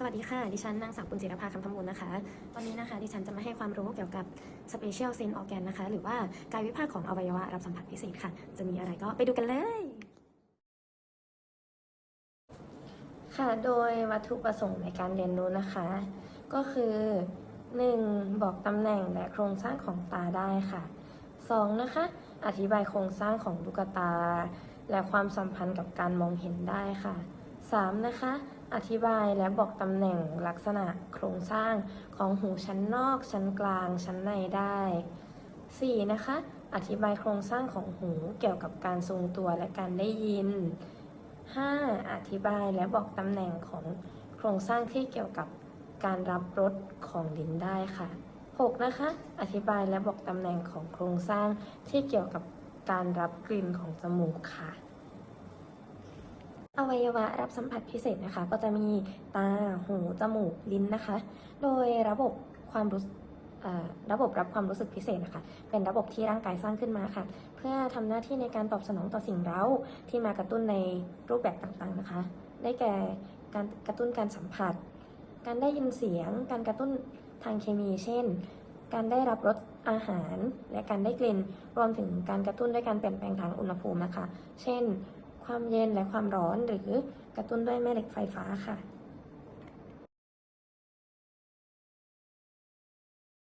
สวัสดีค่ะ ดิฉันนางสาวปุณจิรภาคำธมูลนะคะวันนี้นะคะ ดิฉันจะมาให้ความรู้เกี่ยวกับ Special Sense Organ นะคะ หรือว่ากายวิภาคของอวัยวะรับสัมผัสพิเศษค่ะ จะมีอะไรก็ไปดูกันเลย ค่ะ โดยวัตถุประสงค์ในการเรียนรู้นะคะ ก็คือ 1. บอกตำแหน่งและโครงสร้างของตาได้ค่ะ 2. นะคะ อธิบายโครงสร้างของลูกตา และความสัมพันธ์กับการมองเห็นได้ค่ะ 3. นะคะ อธิบายและบอกตำแหน่งลักษณะโครงสร้างของหูชั้นนอก ชั้นกลาง ชั้นในได้ 4. นะคะ อธิบายโครงสร้างของหูเกี่ยวกับการทรงตัวและการได้ยิน 5. อธิบายและบอกตำแหน่งของโครงสร้างที่เกี่ยวกับการรับรสของลิ้นได้ค่ะ 6. นะคะ อธิบายและบอกตำแหน่งของโครงสร้างที่เกี่ยวกับการรับกลิ่นของจมูกค่ะ อวัยวะรับสัมผัสพิเศษนะคะ ก็จะมีตา หู จมูก ลิ้นนะคะ โดยระบบความรู้ระบบรับความรู้สึกพิเศษนะคะ เป็นระบบที่ร่างกายสร้างขึ้นมาค่ะ เพื่อทำหน้าที่ในการตอบสนองต่อสิ่งเร้าที่มากระตุ้นในรูปแบบต่างๆนะคะ ได้แก่การกระตุ้นการสัมผัส การได้ยินเสียง การกระตุ้นทางเคมี เช่น การได้รับรสอาหาร และการได้กลิ่น รวมถึงการกระตุ้นด้วยการเปลี่ยนแปลงทางอุณหภูมินะคะ เช่น ความเย็นและความร้อนหรือกระตุ้นด้วยแม่เหล็กไฟฟ้าค่ะ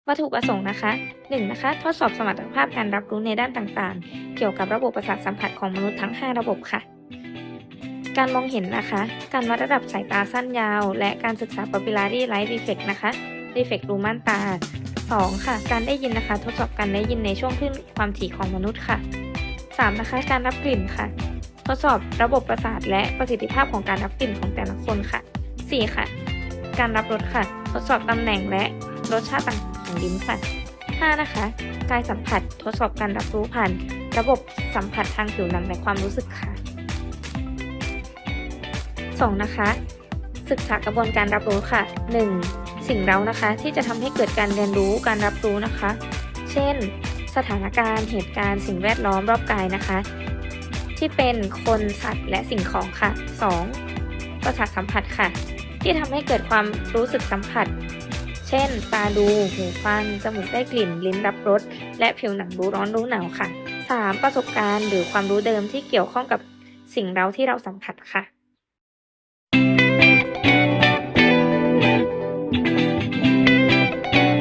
วัตถุประสงค์นะคะ 1. นะคะ ทดสอบสมรรถภาพการรับรู้ในด้านต่างๆ เกี่ยวกับระบบประสาทสัมผัสของมนุษย์ทั้ง 5 ระบบค่ะ การมองเห็นนะคะ การวัดระดับสายตาสั้นยาว และการศึกษา papillary light defect นะคะ defect รูม่านตา 2. ค่ะ การได้ยินนะคะ ทดสอบการได้ยินในช่วงคลื่นความถี่ของมนุษย์ค่ะ 3. นะคะ การรับกลิ่นค่ะ ทดสอบระบบประสาทและประสิทธิภาพของการรับกลิ่นของแต่ละคนค่ะ 4. ค่ะ การรับรสค่ะ ทดสอบตำแหน่งและรสชาติต่างๆของลิ้นค่ะ 5. นะคะ กายสัมผัสทดสอบการรับรู้ผ่าน ระบบสัมผัสทางผิวหนังและความรู้สึกค่ะ 2. นะคะ ศึกษากระบวนการรับรู้ค่ะ 1. สิ่งเร้านะคะ ที่จะทำให้เกิดการเรียนรู้การรับรู้นะคะ เช่น สถานการณ์ เหตุการณ์ สิ่งแวดล้อมรอบกายนะคะ ที่เป็นคนสัตว์และสิ่งของค่ะ 2. ประสาทสัมผัสค่ะ ที่ทำให้เกิดความรู้สึกสัมผัส เช่น ตาดู หูฟัง จมูกได้กลิ่น ลิ้นรับรส และผิวหนังรู้ร้อนรู้หนาวค่ะ 3. ประสบการณ์หรือความรู้เดิมที่เกี่ยวข้องกับสิ่งเร้าที่เราสัมผัสค่ะ